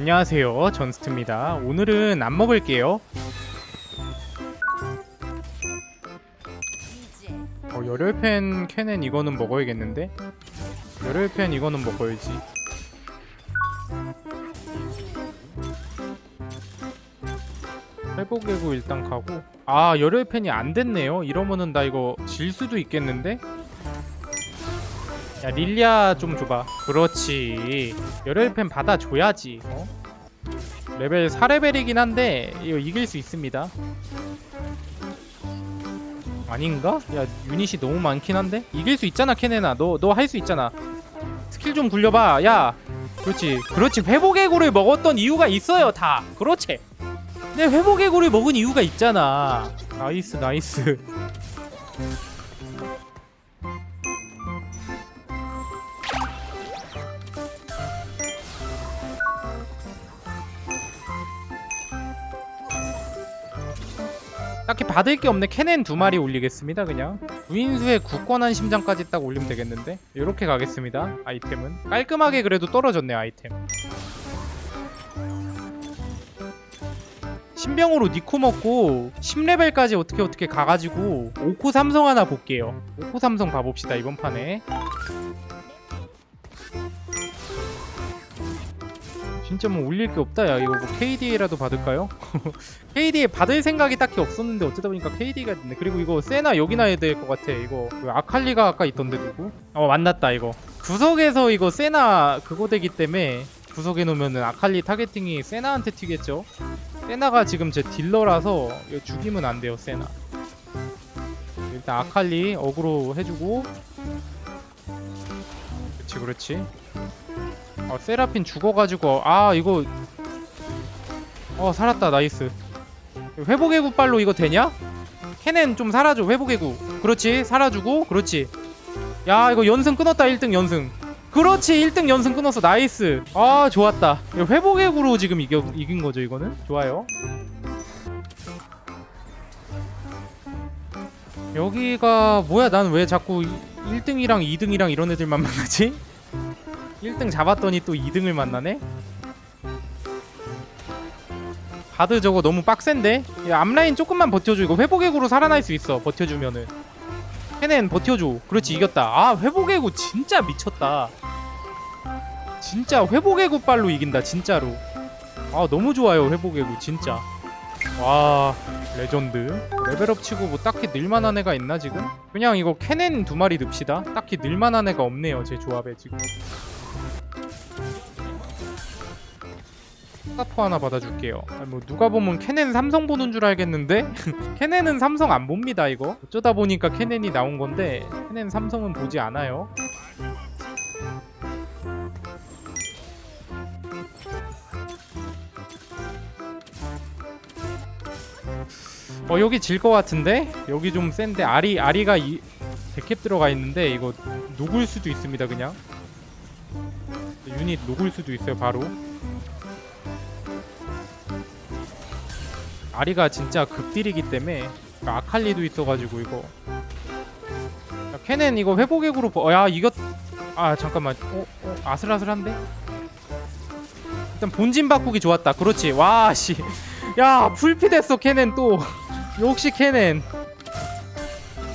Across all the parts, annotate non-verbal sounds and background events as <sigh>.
안녕하세요. 전스트입니다. 오늘은 안 먹을게요. 어, 열혈팬 캔엔 이거는 먹어야겠는데? 열혈팬 이거는 먹어야지. 회복개구 일단 가고. 아 열혈팬이 안 됐네요. 이러면은 나 이거 질 수도 있겠는데 야 릴리아 좀 줘봐. 그렇지. 열혈팬 받아줘야지. 어? 레벨 4레벨이긴 한데 이거 이길 수 있습니다. 아닌가? 야 유닛이 너무 많긴 한데? 이길 수 있잖아 케네나. 너 너 할 수 있잖아. 스킬 좀 굴려봐. 야 그렇지. 그렇지. 회복의 굴을 먹었던 이유가 있어요 다. 그렇지. 내 회복의 굴을 먹은 이유가 있잖아. 나이스 나이스 딱히 받을 게 없네. 캐넨 두 마리 올리겠습니다 그냥. 무인수의 굳건한 심장까지 딱 올리면 되겠는데? 이렇게 가겠습니다 아이템은. 깔끔하게 그래도 떨어졌네요 아이템. 신병으로 니코 먹고 10레벨까지 어떻게 어떻게 가가지고 오코 삼성 하나 볼게요. 오코 삼성 가봅시다 이번 판에 진짜 뭐 올릴 게 없다 야. 이거 뭐 KDA라도 받을까요? <laughs> KDA 받을 생각이 딱히 없었는데 어쩌다 보니까 KD가 됐네. 그리고 이거 세나 여기나 해야 될 것 같아. 이거 왜 아칼리가 아까 있던데 누구? 어 만났다 이거. 구석에서 이거 세나 그거 되기 때문에 구석에 놓으면은 아칼리 타겟팅이 세나한테 튀겠죠? 세나가 지금 제 딜러라서 죽이면 안 돼요 세나. 일단 아칼리 어그로 해주고. 그렇지 그렇지 어, 세라핀 죽어가지고 아 이거. 어 살았다 나이스. 회복의 굿발로 이거 되냐? 캐넨 좀 살아줘 회복의 굿. 그렇지 살아주고 그렇지. 야 이거 연승 끊었다 1등 연승. 그렇지 1등 연승 끊었어 나이스. 아 좋았다. 회복의 굿으로 지금 이겨, 이긴 거죠 이거는? 좋아요. 여기가 뭐야? 난 왜 자꾸 1등이랑 2등이랑 이런 애들만 <laughs> 만나지? 1등 잡았더니 또 2등을 만나네? 바드 저거 너무 빡센데? 야 앞라인 조금만 버텨줘. 이거 회복액으로 살아날 수 있어 버텨주면은. 캐넨 버텨줘. 그렇지 이겼다. 아 회복액우 진짜 미쳤다. 진짜 회복액우 빨로 이긴다 진짜로. 아 너무 좋아요 회복액우 진짜. 와 레전드. 레벨업 치고 뭐 딱히 늘만한 애가 있나 지금? 그냥 이거 캐넨 두 마리 넣읍시다. 딱히 늘만한 애가 없네요 제 조합에 지금 스타포 하나 받아줄게요. 아니, 뭐 누가 보면 캐넨 삼성 보는 줄 알겠는데 <laughs> 캐넨은 삼성 안 봅니다 이거. 어쩌다 보니까 캐넨이 나온 건데 캐넨 삼성은 보지 않아요. 어 여기 질 것 같은데 여기 좀 센데 아리 아리가 이 백캡 들어가 있는데 이거 녹을 수도 있습니다 그냥 유닛 녹을 수도 있어요 바로 아리가 진짜 극딜이기 때문에 아칼리도 있어가지고 이거. 야, 캐넨 이거 회복액으로 버... 어, 야 이거 아 잠깐만. 어, 어 아슬아슬한데? 일단 본진 바꾸기 좋았다. 그렇지. 와씨. 야 풀피 됐어 캐넨 또. <laughs> 역시 캐넨.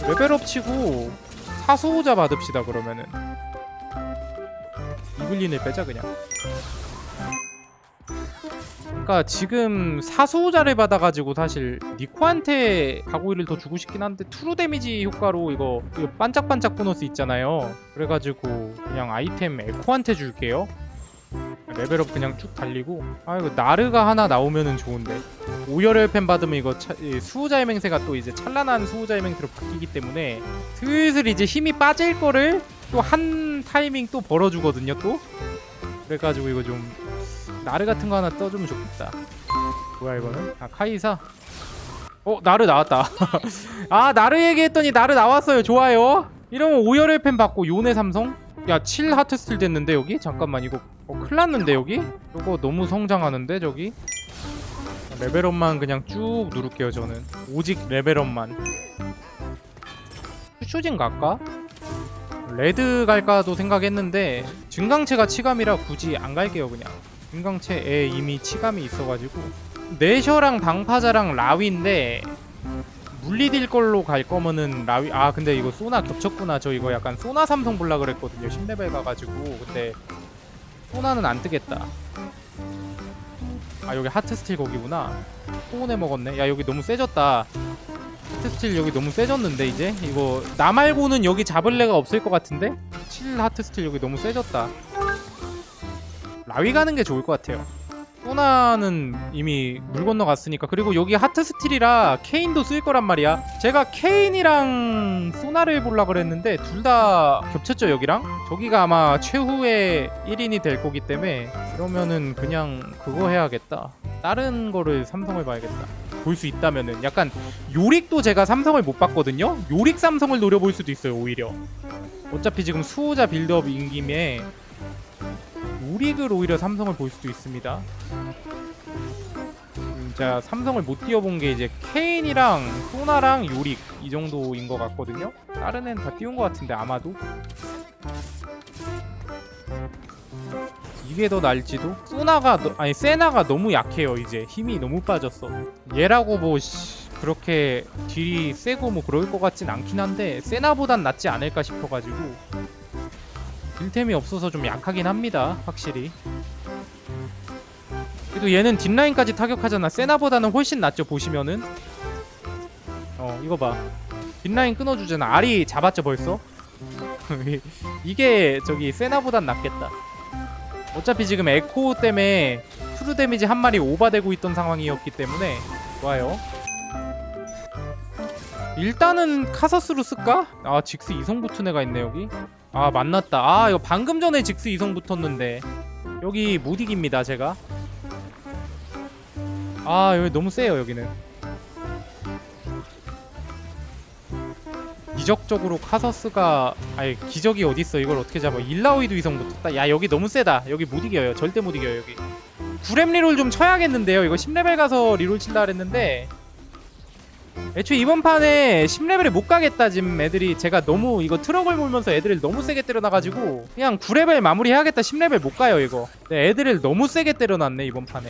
레벨업 치고 사수호자 받읍시다 그러면은. 이블린을 빼자 그냥 그러니까 지금 사수자를 받아가지고 사실 니코한테 가고이를 더 주고 싶긴 한데 투루 데미지 효과로 이거, 이거 반짝반짝 보너스 있잖아요. 그래가지고 그냥 아이템 에코한테 줄게요. 레벨업 그냥 쭉 달리고. 아 이거 나르가 하나 나오면은 좋은데. 오열혈 펜 받으면 이거 차, 이 수호자의 맹세가 또 이제 찬란한 수호자의 맹세로 바뀌기 때문에 슬슬 이제 힘이 빠질 거를 또 한 타이밍 또 벌어주거든요 또. 그래가지고 이거 좀 나르 같은 거 하나 떠주면 좋겠다. 뭐야 이거는? 아 카이사. 어 나르 나왔다. <laughs> 아 나르 얘기했더니 나르 나왔어요. 좋아요. 이러면 오열의 펜 받고 요네 삼성. 야 7 하트 스틸 됐는데 여기? 잠깐만 이거 어, 큰일 났는데 여기? 이거 너무 성장하는데 저기? 레벨업만 그냥 쭉 누를게요 저는 오직 레벨업만 슈진 갈까? 레드 갈까도 생각했는데 증강체가 치감이라 굳이 안 갈게요 그냥 김강채에 이미 치감이 있어가지고 내셔랑 방파자랑 라위인데 물리딜 걸로 갈 거면은 라위 아 근데 이거 소나 겹쳤구나. 저 이거 약간 소나 삼성 볼라 그랬거든요. 10레벨 가가지고. 근데 소나는 안 뜨겠다. 아 여기 하트 스틸 거기구나. 소원해 먹었네. 야 여기 너무 세졌다. 하트 스틸 여기 너무 세졌는데 이제? 이거 나 말고는 여기 잡을 애가 없을 것 같은데? 7 하트 스틸 여기 너무 세졌다 라위 가는 게 좋을 것 같아요. 소나는 이미 물 건너갔으니까. 그리고 여기 하트 스틸이라 케인도 쓸 거란 말이야. 제가 케인이랑 소나를 볼라 그랬는데 둘 다 겹쳤죠 여기랑? 저기가 아마 최후의 1인이 될 거기 때문에 그러면은 그냥 그거 해야겠다. 다른 거를 삼성을 봐야겠다. 볼 수 있다면은. 약간 요릭도 제가 삼성을 못 봤거든요? 요릭 삼성을 노려볼 수도 있어요 오히려. 어차피 지금 수호자 빌드업인 김에 요릭을 오히려 삼성을 볼 수도 있습니다 음, 제가 삼성을 못 띄워본 게 이제 케인이랑 소나랑 요릭 이 정도인 것 같거든요. 다른 애는 다 띄운 것 같은데 아마도 이게 더 날지도. 소나가 너, 아니 세나가 너무 약해요 이제 힘이 너무 빠졌어. 얘라고 뭐 씨, 그렇게 딜이 세고 뭐 그럴 것 같진 않긴 한데 세나보단 낫지 않을까 싶어가지고 딜템이 없어서 좀 약하긴 합니다 확실히. 그래도 얘는 뒷라인까지 타격하잖아. 세나보다는 훨씬 낫죠 보시면은. 어 이거 봐. 뒷라인 끊어주잖아. 알이 잡았죠 벌써? <laughs> 이게 저기 세나보단 낫겠다. 어차피 지금 에코 때문에 트루 데미지 한 마리 오바되고 있던 상황이었기 때문에 좋아요. 일단은 카서스로 쓸까? 아 직스 이성 붙은 애가 있네 여기 아 만났다. 아 이거 방금 전에 직스 이성 붙었는데. 여기 못 이깁니다 제가. 아 여기 너무 세요 여기는. 이적적으로 카서스가 아니 기적이 어딨어. 이걸 어떻게 잡아. 일라오이도 이성 붙었다. 야 여기 너무 세다. 여기 못 이겨요. 절대 못 이겨요 여기. 구렘 리롤 좀 쳐야겠는데요. 이거 10레벨 가서 리롤 칠라 그랬는데 애초에 이번 판에 10레벨에 못 가겠다 지금 애들이. 제가 너무 이거 트럭을 몰면서 애들을 너무 세게 때려놔가지고 그냥 9레벨 마무리 해야겠다 10레벨 못 가요 이거. 네, 애들을 너무 세게 때려놨네 이번 판에.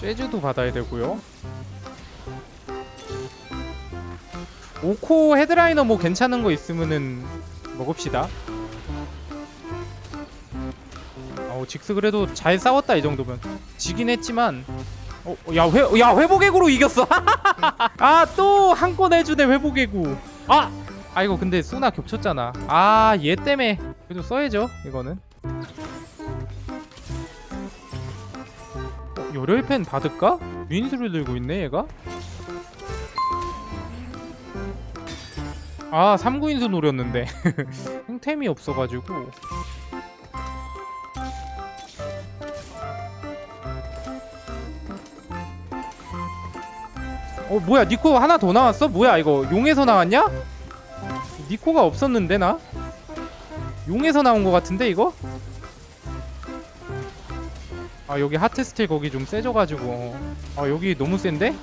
재즈도 받아야 되고요. 오코 헤드라이너 뭐 괜찮은 거 있으면은 먹읍시다. 어 직스 그래도 잘 싸웠다 이 정도면 지긴 했지만 어 야 회 야 회복액으로 이겼어. <laughs> 아 또 한 건 해주네 회복액구. 아 아이고 근데 수나 겹쳤잖아. 아 얘 때문에 그래도 써야죠 이거는. 어, 열혈펜 받을까? 윈수를 들고 있네 얘가? 아 3구인수 노렸는데 <laughs> 형템이 없어가지고 어 뭐야 니코 하나 더 나왔어? 뭐야 이거 용에서 나왔냐? 니코가 없었는데 나? 용에서 나온 거 같은데 이거? 아 여기 하트 스틸 거기 좀 세져가지고 아 여기 너무 센데?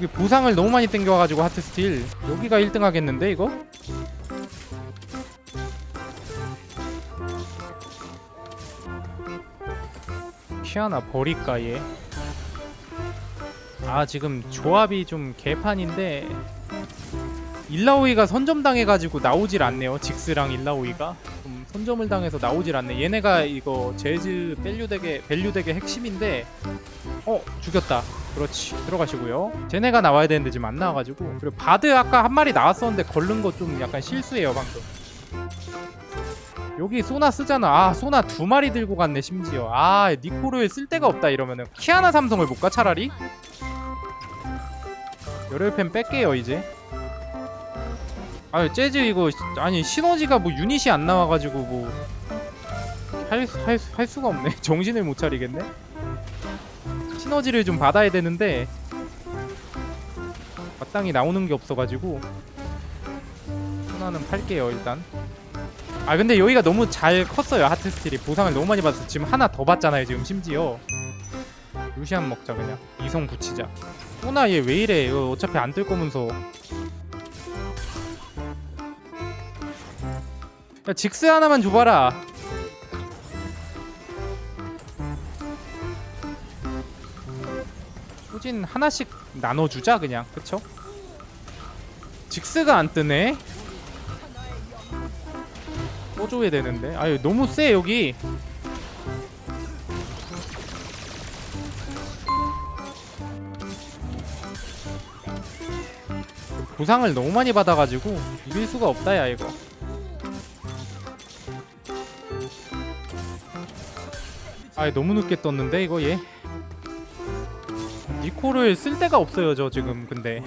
여기 보상을 너무 많이 땡겨와가지고 하트 스틸. 여기가 1등 하겠는데 이거? 피아나 버릴까 얘? 아 지금 조합이 좀 개판인데 일라오이가 선점 당해가지고 나오질 않네요. 직스랑 일라오이가. 좀 선점을 당해서 나오질 않네. 얘네가 이거 재즈 밸류덱의 밸류덱의 핵심인데 어 죽였다 그렇지. 들어가시고요. 쟤네가 나와야 되는데 지금 안 나와가지고. 그리고 바드 아까 한 마리 나왔었는데 걸른 거 좀 약간 실수예요 방금. 여기 소나 쓰잖아. 아 소나 두 마리 들고 갔네 심지어. 아 니코를 쓸 데가 없다 이러면은. 키아나 삼성을 볼까 차라리? 열혈펜 뺄게요 이제. 아 재즈 이거 아니 시너지가 뭐 유닛이 안 나와가지고 뭐. 할 할 할 수가 없네. <laughs> 정신을 못 차리겠네 시너지를 좀 받아야 되는데 마땅히 나오는 게 없어가지고 하나는 팔게요 일단. 아 근데 여기가 너무 잘 컸어요 하트 스틸이. 보상을 너무 많이 받아서 지금 하나 더 받잖아요 지금 심지어. 루시안 먹자 그냥. 이성 붙이자. 소나 얘 왜 이래? 어차피 안 뜰 거면서. 야 직스 하나만 줘봐라 소진 하나씩 나눠주자 그냥. 그쵸? 직스가 안 뜨네. 떠줘야 되는데. 아유 너무 세 여기. 보상을 너무 많이 받아가지고 이길 수가 없다 야 이거. 아 너무 늦게 떴는데 이거 얘 니코를 쓸 데가 없어요 저 지금. 근데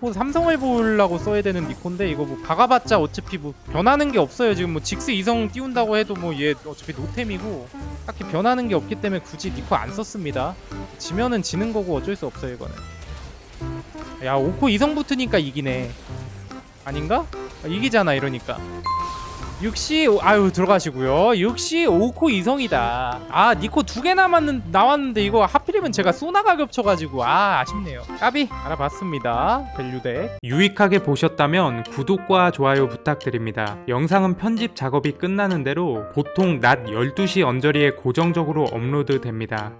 5코 삼성을 보려고 써야 되는 니코인데 이거 뭐 박아봤자 어차피 뭐 변하는 게 없어요. 지금 뭐 직스 이성 띄운다고 해도 뭐 얘 어차피 노템이고 딱히 변하는 게 없기 때문에 굳이 니코 안 썼습니다. 지면은 지는 거고 어쩔 수 없어요 이거는. 야 5코 이성 붙으니까 이기네. 아닌가? 아, 이기잖아 이러니까 6시 아유 들어가시고요. 6시 5코 이성이다. 아 니코 두 개 남았는 나왔는데 이거 하필이면 제가 소나가 겹쳐가지고 아 아쉽네요. 까비 알아봤습니다. 밸류덱 유익하게 보셨다면 구독과 좋아요 부탁드립니다. 영상은 편집 작업이 끝나는 대로 보통 낮 12시 언저리에 고정적으로 업로드 됩니다